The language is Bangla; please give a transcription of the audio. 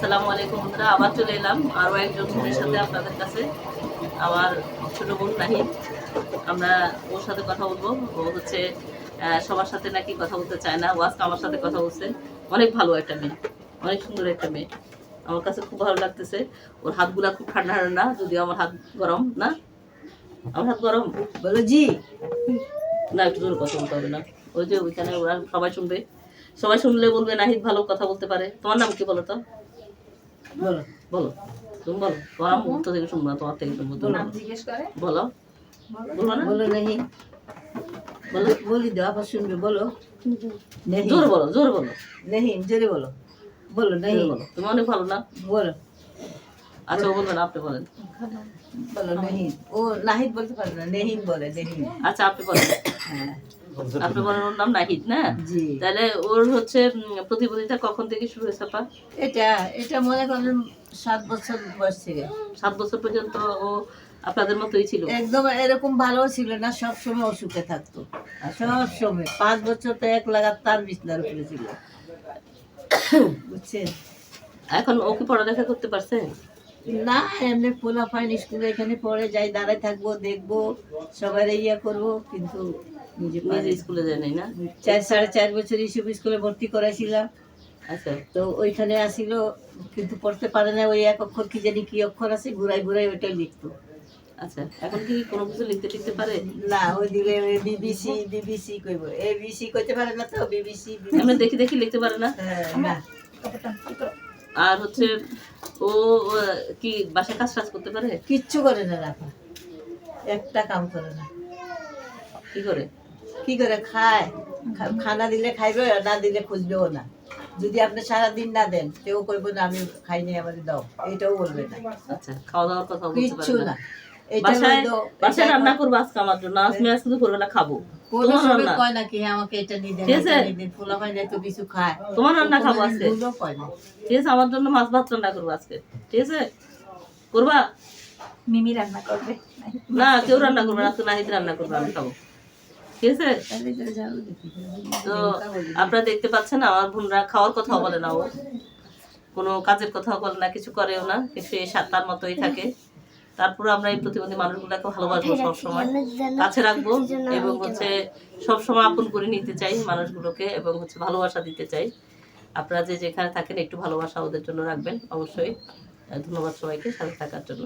আসসালামু আলাইকুম বন্ধুরা, আবার চলে এলাম আরও একজন বোনের সাথে আপনাদের কাছে, আমার ছোট বোন নাহিদ আমরা ওর সাথে কথা বলব। ও হচ্ছে সবার সাথে নাকি কথা বলতে চায় না। ও আজকে আমার সাথে কথা বলছে। অনেক ভালো একটা মেয়ে, অনেক সুন্দর একটা মেয়ে। আমার কাছে খুব ভালো লাগতেছে। ওর হাতগুলা খুব ঠান্ডা ঠান্ডা, যদিও আমার হাত গরম, না? আমার হাত গরম? বলো জি। না, একটু জোরে কথা বলতে হবে না। ওই যে ওইখানে ওরা সবাই শুনবে। সবাই শুনলে বলবে, নাহিদ ভালো কথা বলতে পারে। তোমার নাম কি বলো তো? বলো বলো তুমি বলো তোমার মুখ থেকে শুনব না তোমার থেকে শুনব তুমি জিজ্ঞেস করে। বলো। বলব না। বলো নেহি বলো। বলি দাও আবার শুনবে বলো। জোরে বলো জোরে বলো। নেহি জোরে বলো। বলো নেহি বলো। তুমি অনেক ভালো না? বলো। আচ্ছা ও বলবে না আপনি বলেন। বলো নেহি ও নাহিদ বলতে পারে না নেহিন বলে নেহিন আচ্ছা আপনি বলেন। হ্যাঁ। আপনি বলেন ওর নাম নাহিদ না? তাহলে ওর হচ্ছে উম, প্রতিবন্ধীটা কখন থেকে শুরু হয়েছে আপা? এটা এটা মনে করেন সাত বছর বয়স থেকে। সাত বছর পর্যন্ত ও আপনাদের মতোই ছিল? একদম এরকম ভালো ছিল না সব সময় অসুখে থাকতো। সব সময় পাঁচ বছর তো এক লাগাত তার বিছনার উপরে ছিল। বুঝছেন? এখন ও কি পড়ালেখা করতে পারছে? না এমনি পোলা ফাইন স্কুলে এখানে পড়ে যাই দাঁড়ায় থাকব দেখব সবাই ইয়া করব কিন্তু নিজে পারি স্কুলে যায় নাই না? চার সাড়ে চার বছর ইসব স্কুলে ভর্তি করাইছিলাম। আচ্ছা। তো ওইখানে আসিল কিন্তু পড়তে পারে না ওই এক অক্ষর কি জানি কি অক্ষর আছে ঘুরাই ঘুরাই ওইটাই লিখতো। আচ্ছা এখন কি কোনো কিছু লিখতে টিখতে পারে? না ওই দিলে বিবিসি বিবিসি কইব। এ বিসি কইতে পারে না তো বিবিসি এমনি দেখি দেখি লিখতে পারে না? না। আর হচ্ছে ও ও, কি বাসায় কাজ টাজ করতে পারে? কিচ্ছু করে না রাখা। একটা কাম করে না। কি করে? কি করে খায়? খানা দিলে খাইবে আর না দিলে খুঁজবেও না। যদি আপনি সারা দিন না দেন কেউ কইব না আমি খাইনি আমাদের দাও। এটাও বলবে না। আচ্ছা খাওয়া দাওয়ার কথা কিচ্ছু না। বাসায় রান্না করব আজকে আমার জন্য। আজকে আজকে তো করবে না খাব রান্না? কয় না কি হ্যাঁ, আমাকে এটা নিয়ে দেন হয় না তো কিছু খায়। তোমার রান্না খাব কোনোদিন আজকে। না। ঠিক আছে আমার জন্য মাছ ভাত রান্না করব আজকে। ঠিক আছে? করবা? মিমি রান্না করবে। না কেউ রান্না করবে না নাহিদ রান্না করবে আমি খাব। ঠিক আছে? তো যাও দেখি। তো আপনারা দেখতে পাচ্ছেন আমার বোনরা খাওয়ার কথাও বলে না ও। কোনো কাজের কথাও বলে না কিছু করেও না কিন্তু এই সাতটার মতোই থাকে। তারপরে আমরা এই প্রতিবন্ধী মানুষগুলোকে ভালোবাসবো সবসময়। কাছে রাখব এবং হচ্ছে সবসময় আপন করে নিতে চাই মানুষগুলোকে এবং হচ্ছে ভালোবাসা দিতে চাই। আপনারা যে যেখানে থাকেন একটু ভালোবাসা ওদের জন্য রাখবেন অবশ্যই। ধন্যবাদ সবাইকে সাথে থাকার জন্য।